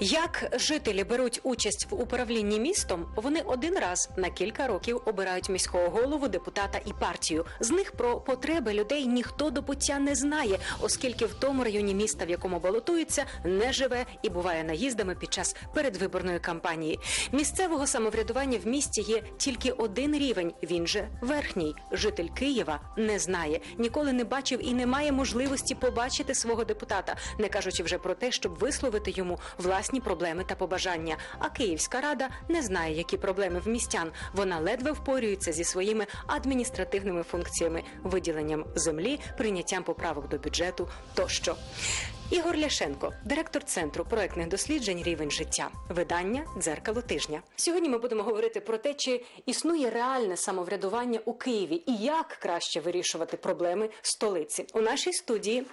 Як жителі беруть участь в управлінні містом, вони один раз на кілька років обирають міського голову, депутата і партію. З них про потреби людей ніхто до пуття не знає, оскільки в тому районі міста, в якому балотуються, не живе і буває наїздами під час передвиборної кампанії. Місцевого самоврядування в місті є тільки один рівень. Він же верхній. Житель Києва не знає, ніколи не бачив і не має можливості побачити свого депутата, не кажучи вже про те, щоб висловити йому власні проблеми та побажання. А Київська рада не знає, які проблеми в містян. Вона ледве впорюється зі своїми адміністративними функціями, виділенням землі, прийняттям поправок до бюджету тощо. Ігор Ляшенко, директор центру проектних досліджень Рівень життя, видання Дзеркало тижня. Сьогодні ми будемо говорити про те, чи існує реальне самоврядування у Києві і як краще вирішувати проблеми столиці. У нашій студії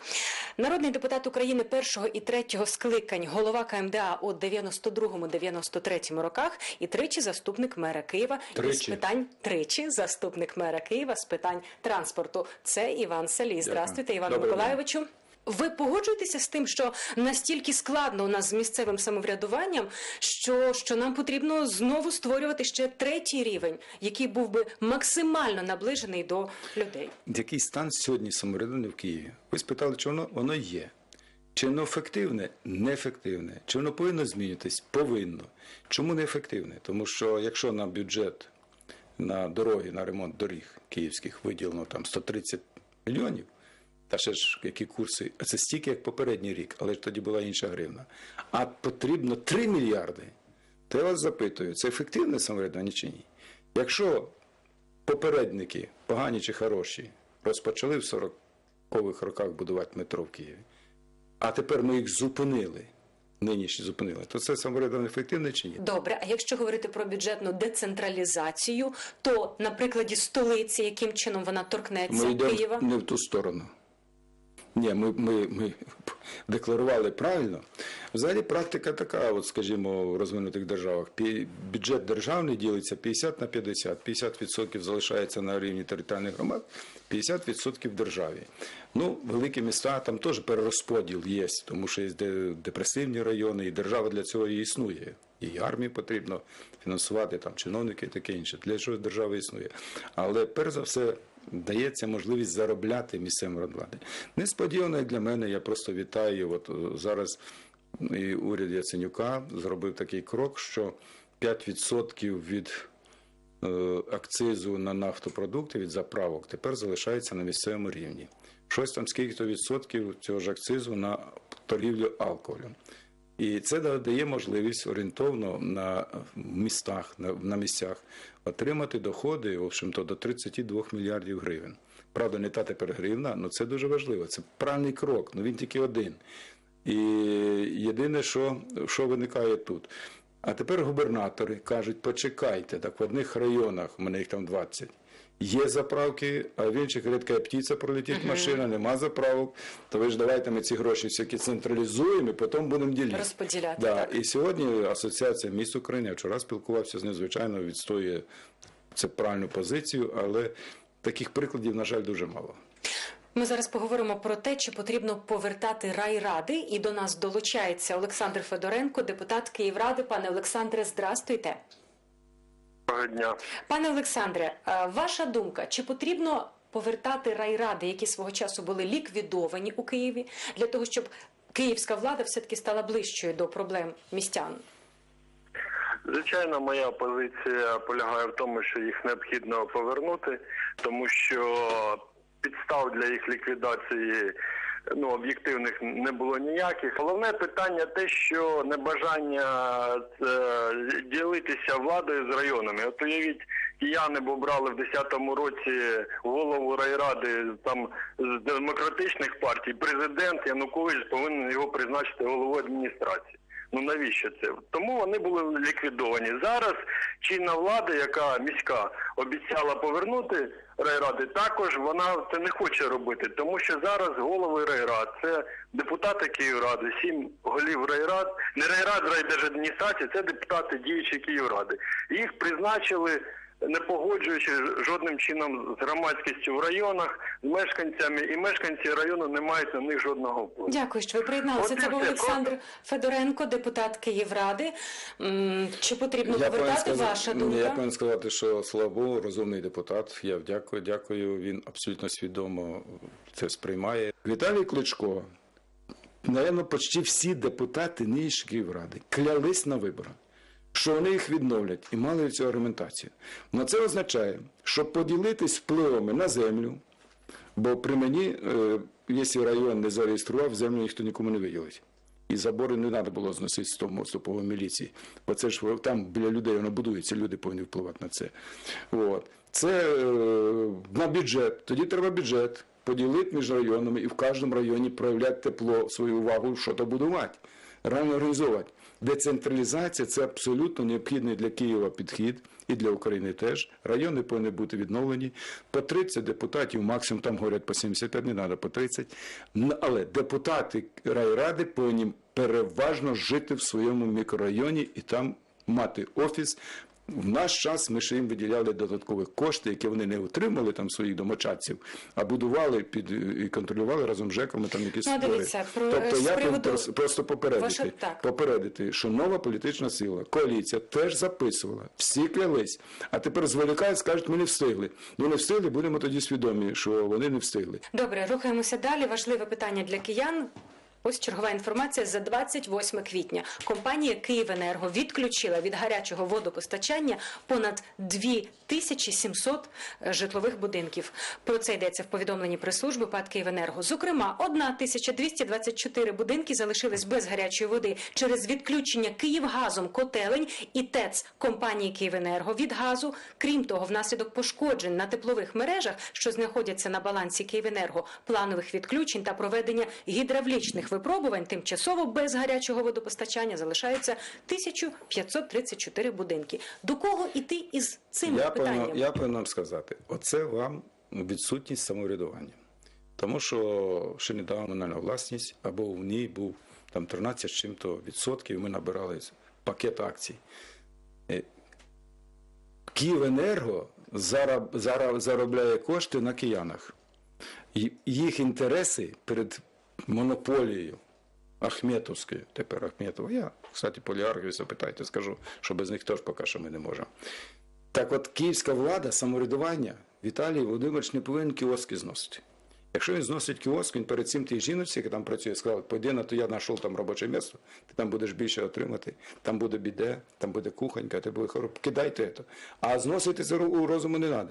народний депутат України першого і третього скликань, голова КМДА у 92-93 роках і тричі заступник мера Києва із питань тричі заступник мера Києва з питань транспорту. Це Іван Салій. Здравствуйте, Іван Доброго дня. Миколайовичу. Ви погоджуєтеся з тим, що настільки складно у нас з місцевим самоврядуванням, що, що нам потрібно знову створювати ще третій рівень, який був би максимально наближений до людей? Який стан сьогодні самоврядування в Києві? Ви спитали, чи воно воно є. Чи воно ефективне? Неефективне. Чи воно повинно змінюватись? Повинно. Чому неефективне? Тому що якщо на бюджет на дороги, на ремонт доріг київських виділено там 130 мільйонів, та ще ж які курси, це стільки, як попередній рік, але ж тоді була інша гривна. А потрібно 3 мільярди. То я вас запитую, це ефективне самоврядування чи ні? Якщо попередники, погані чи хороші, розпочали в 40-х роках будувати метро в Києві, а тепер ми їх зупинили, нинішні зупинили, то це самоврядування ефективне чи ні? Добре, а якщо говорити про бюджетну децентралізацію, то на прикладі столиці, яким чином вона торкнеться Ми йдемо Києва? не в ту сторону. Ні, ми, ми, ми декларували правильно. Взагалі практика така, от скажімо, в розвинутих державах. Бюджет державний ділиться 50 на 50. 50% залишається на рівні територіальних громад, 50% в державі. Ну, великі міста там теж перерозподіл є, тому що є депресивні райони, і держава для цього і існує. І армії потрібно фінансувати, там чиновники і таке інше. Для чого держава існує. Але перш за все дається можливість заробляти місцевим влади. Несподівано для мене, я просто вітаю. От е, зараз і уряд Яценюка зробив такий крок, що 5% від е, акцизу на нафтопродукти від заправок тепер залишається на місцевому рівні. Щось там скільки то відсотків цього ж акцизу на торгівлю алкоголем. І це да- дає можливість орієнтовно на містах, на, місцях отримати доходи, в общем-то, до 32 мільярдів гривень. Правда, не та тепер гривна, але це дуже важливо. Це правильний крок, ну він тільки один. І єдине, що, що виникає тут. А тепер губернатори кажуть, почекайте, так в одних районах, у мене їх там 20, є заправки, а в інших рідка птиця пролетить машина, нема заправок, то ви ж давайте ми ці гроші всякі централізуємо і потім будемо ділити. Розподіляти, Да. так. І сьогодні Асоціація міст України, я вчора спілкувався з ним, звичайно, відстоює це правильну позицію, але таких прикладів, на жаль, дуже мало. Ми зараз поговоримо про те, чи потрібно повертати райради, і до нас долучається Олександр Федоренко, депутат Київради. Пане Олександре, здрастуйте. Доброго дня. Пане Олександре, е, ваша думка, чи потрібно повертати райради, які свого часу були ліквідовані у Києві, для того, щоб київська влада все-таки стала ближчою до проблем містян? Звичайно, моя позиція полягає в тому, що їх необхідно повернути, тому що підстав для їх ліквідації ну об'єктивних не було ніяких. Головне питання те, що небажання е, ділитися владою з районами. От уявіть, кияни б обрали в 10-му році голову райради там з демократичних партій. Президент Янукович повинен його призначити головою адміністрації. Ну навіщо це? Тому вони були ліквідовані. Зараз чинна влада, яка міська обіцяла повернути райради, також вона це не хоче робити, тому що зараз голови райрад це депутати Київради, сім голів райрад, не райрад, райдержадміністрації, це депутати діючі Київради. Їх призначили не погоджуючи жодним чином з громадськістю в районах, з мешканцями, і мешканці району не мають на них жодного впливу. Дякую, що ви приєдналися. От Це був. Олександр Федоренко, депутат Київради. Чи потрібно повертати ваша думка? я повинен сказати, що слава Богу, розумний депутат. Я дякую, дякую. Він абсолютно свідомо це сприймає. Віталій Кличко, напевно, почти всі депутати нинішньої Київради клялись на виборах. Що вони їх відновлять і мали цю аргументацію. Но це означає, щоб поділитись впливами на землю, бо при мені, е, якщо район не зареєстрував, землю ніхто нікому не виділить. І забори не треба було зносити з того мосту міліції. Бо це ж там біля людей воно будується, люди повинні впливати на це. От. Це е, на бюджет. Тоді треба бюджет поділити між районами і в кожному районі проявляти тепло, свою увагу, що то будувати, реально організовувати. Децентралізація це абсолютно необхідний для Києва підхід і для України теж. Райони повинні бути відновлені. По 30 депутатів, максимум там говорять по 75, не треба по 30. Але депутати райради повинні переважно жити в своєму мікрорайоні і там мати офіс. В наш час ми ще їм виділяли додаткові кошти, які вони не отримали там своїх домочадців, а будували під і контролювали разом з ЖЕКами там якісь Ну, дивіться, про- тобто я приводу- просто попередити, Ваше- так. попередити, що нова політична сила, коаліція теж записувала, всі клялись. А тепер зволікають, скажуть, ми не встигли. Ну не встигли, будемо тоді свідомі, що вони не встигли. Добре, рухаємося далі. Важливе питання для киян. Ось чергова інформація за 28 квітня. Компанія «Київенерго» відключила від гарячого водопостачання понад 2700 житлових будинків. Про це йдеться в повідомленні прес-служби ПАД «Київенерго». Зокрема, 1224 будинки залишились без гарячої води через відключення «Київгазом» котелень і ТЕЦ компанії «Київенерго» від газу. Крім того, внаслідок пошкоджень на теплових мережах, що знаходяться на балансі «Київенерго», планових відключень та проведення гідравлічних випробувань, тимчасово без гарячого водопостачання залишаються 1534 будинки. До кого іти із цим Я питанням? повинен, я повинен вам сказати, оце вам відсутність самоврядування. Тому що ще недавно комунальна власність, або в ній був там 13 чим-то відсотків, ми набирали пакет акцій. Е, Київенерго зараб, зараб, заробляє кошти на киянах. Їх інтереси перед монополією Ахметовською, тепер Ахметова. Я, кстати, поліархів запитайте, скажу, що без них теж поки що ми не можемо. Так от київська влада, самоврядування, Віталій Володимирович не повинен кіоски зносити. Якщо він зносить кіоск, він перед цим тій жіночці, яка там працює, сказав, пойди на то я знайшов там робоче місце, ти там будеш більше отримати, там буде біде, там буде кухонька, ти буде хоро... кидайте це. А зносити це у розуму не треба.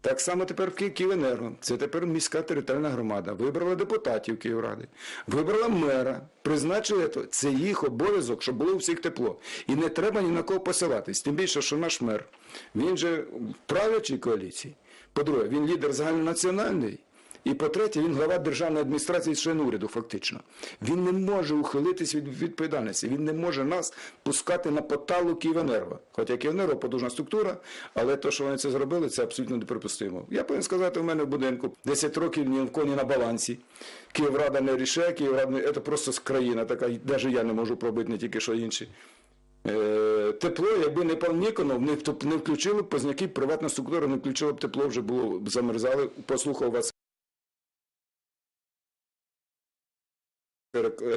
Так само тепер в Ки- Київенерго. Це тепер міська територіальна громада. Вибрала депутатів Київради, вибрала мера, призначили це. Це їх обов'язок, щоб було у всіх тепло. І не треба ні на кого посилатись. Тим більше, що наш мер, він же в правлячій коаліції. По-друге, він лідер загальнонаціональний. І по-третє, він глава державної адміністрації член уряду, фактично. Він не може ухилитись від відповідальності. Він не може нас пускати на поталу Київенерго. Хоча Київенерго потужна структура, але те, що вони це зробили, це абсолютно неприпустимо. Я повинен сказати, у мене в будинку 10 років ні в коні на балансі. Київрада не рішає, Київрада не... це просто країна така, навіть я не можу пробити, не тільки що інші. Е, Тепло, якби не пан Ніконов, не, включили б позняки, приватна структура не включила б тепло, вже було замерзали. Послухав вас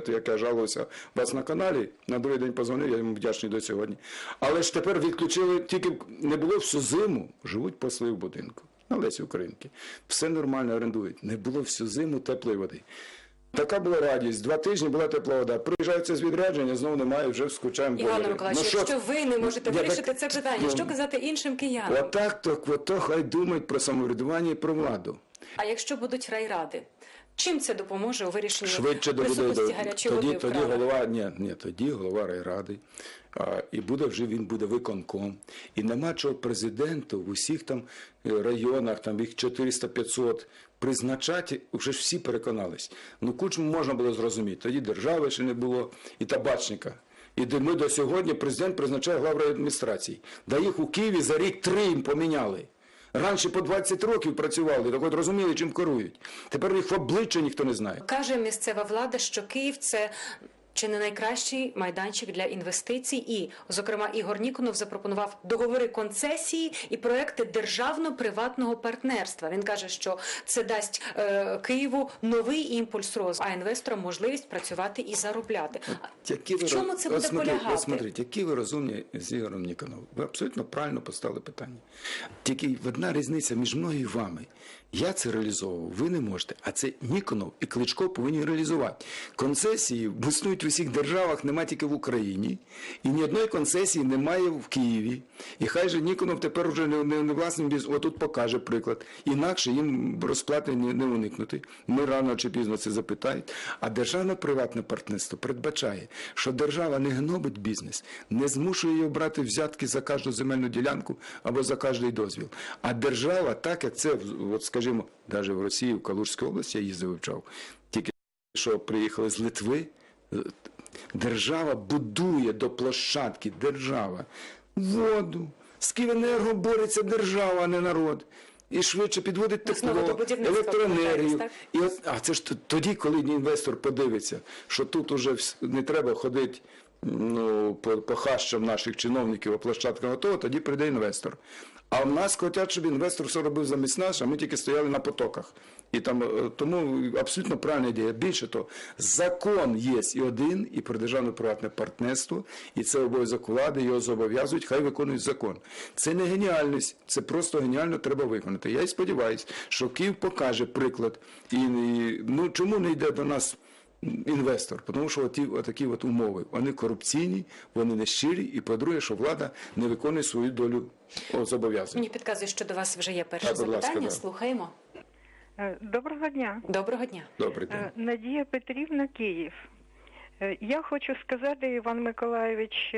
Це, як я жалувався вас на каналі, на другий день позвонив, я йому вдячний до сьогодні. Але ж тепер відключили, тільки не було всю зиму, живуть посли в будинку. На Лесі Українки. Все нормально орендують. Не було всю зиму теплої води. Така була радість. Два тижні була тепла вода. Приїжджаються з відрядження, знову немає, вже скучаємо. Іван. Миколаївич, Ну, що- якщо ви не можете Я вирішити так- це питання, Ну, що казати іншим киянам? Отак, то, ото хай думають про самоврядування і про владу. А якщо будуть райради, чим це допоможе у вирішенні швидше доведе до гарячої тоді, води тоді голова ні, ні, тоді голова райради. А, і буде вже він буде виконком. І нема чого президенту в усіх там е, районах, там їх 400-500, призначати, вже ж всі переконались. Ну, кучму можна було зрозуміти. Тоді держави ще не було, і табачника. І ми до сьогодні президент призначає глав адміністрації. Да їх у Києві за рік три їм поміняли. Раніше по 20 років працювали, так от розуміли, чим керують. Тепер їх в обличчя ніхто не знає. Каже місцева влада, що Київ це чи не найкращий майданчик для інвестицій? І, зокрема, Ігор Ніконов запропонував договори концесії і проекти державно-приватного партнерства. Він каже, що це дасть е, Києву новий імпульс розвитку, а інвесторам можливість працювати і заробляти. Які В ви чому роз- це буде смотрите, полягати? Смотрите, які ви розумні з Ігорем Ніконовим. Ви абсолютно правильно поставили питання. Тільки одна різниця між мною і вами. Я це реалізовував, ви не можете. А це Ніконов і Кличко повинні реалізувати. Концесії існують в усіх державах, нема тільки в Україні. І ні одної концесії немає в Києві. І хай же Ніконов тепер вже не, не, не власним біз... Отут покаже приклад. Інакше їм розплати не, не уникнути. Ми рано чи пізно це запитають. А державно-приватне партнерство передбачає, що держава не гнобить бізнес, не змушує його брати взятки за кожну земельну ділянку або за кожний дозвіл. А держава, так як це, от скажімо, навіть в Росії, в Калужській області я їздив вивчав, тільки що приїхали з Литви, е, держава будує до площадки, держава, воду. З Київенерго бореться держава, а не народ. І швидше підводить Ну, тепло, електроенергію. І от, а це ж тоді, коли інвестор подивиться, що тут уже не треба ходити ну, по, по хащам наших чиновників, а площадка готова, тоді прийде інвестор. А в нас хочуть, щоб інвестор все робив замість нас, а ми тільки стояли на потоках. І там, е, тому абсолютно правильна ідея. Більше того, закон є і один, і про державне приватне партнерство, і це обов'язок влади, його зобов'язують, хай виконують закон. Це не геніальність, це просто геніально треба виконати. Я і сподіваюся, що Київ покаже приклад. І, і ну чому не йде до нас інвестор? Тому що оті, отакі от умови, вони корупційні, вони нещирі, і по-друге, що влада не виконує свою долю зобов'язань. Мені підказує, що до вас вже є перше Так, будь ласка, запитання. да. Слухаємо. Е, Доброго дня. Доброго дня. Добрий день. Е, Надія Петрівна, Київ. Е, Я хочу сказати, Іван Миколаєвич,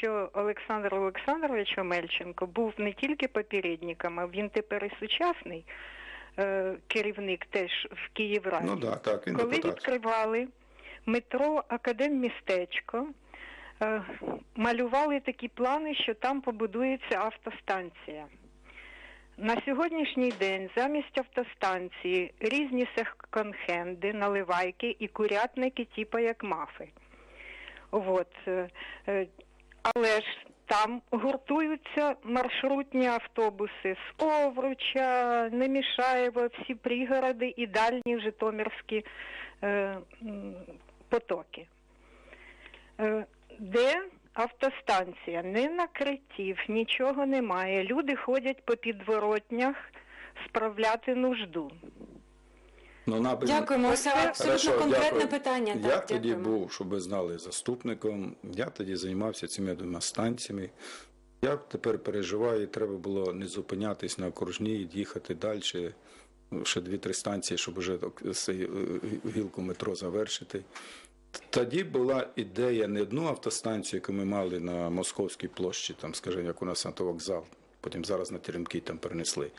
що Олександр Олександрович Омельченко був не тільки попередником, а він тепер і сучасний е, керівник теж в Київраді. Ну да, так, він Коли депутат. відкривали метро Академмістечко, е, малювали такі плани, що там побудується автостанція. На сьогоднішній день замість автостанції різні секонд-хенди, наливайки і курятники, типу як мафи. От. е, е, Але ж там гуртуються маршрутні автобуси з Овруча, Немішаєва, всі пригороди і дальні Житомирські е, потоки. Е, Де автостанція? Не накриттів, нічого немає. Люди ходять по підворотнях справляти нужду. Ну, на- Дякуємо. Це абсолютно Хорошо, конкретне дякую. питання. Я так, тоді дякуємо. був, щоб ви знали, заступником. Я тоді займався цими двома станціями. Я тепер переживаю, треба було не зупинятись на окружній, їхати далі. Ще дві-три станції, щоб вже е, гілку метро завершити. Тоді була ідея не одну автостанцію, яку ми мали на Московській площі, там, скажімо, як у нас автовокзал, потім зараз на Теремки там перенесли.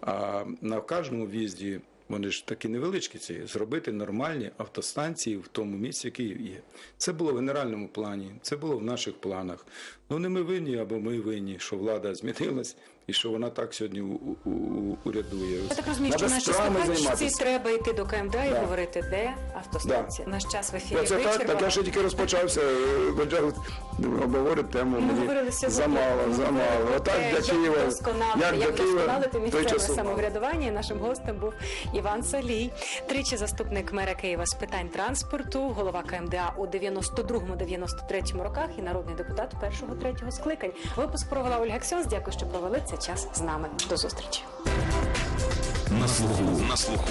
А на кожному в'їзді, вони ж такі невеличкі ці, зробити нормальні автостанції в тому місці, який є. Це було в генеральному плані, це було в наших планах. Ну не ми винні або ми винні, що влада змінилась і що вона так сьогодні у- у- у- урядує. Я так розумію, що наші слухачці треба йти до КМДА і говорити, де автостанція. Наш час в ефірі це так, так я ще тільки розпочався, е, обговорити тему. Ми Мені говорили сьогодні. замало, замало. Отак для Києва. Як вдосконалити, місцеве самоврядування. І нашим гостем був Іван Солій, тричі заступник мера Києва з питань транспорту, голова КМДА у 92-93 роках і народний депутат першого-третього скликань. Випуск провела Ольга Ксьонс. Дякую, що провели цей час з нами. До зустрічі. На слуху. На слуху.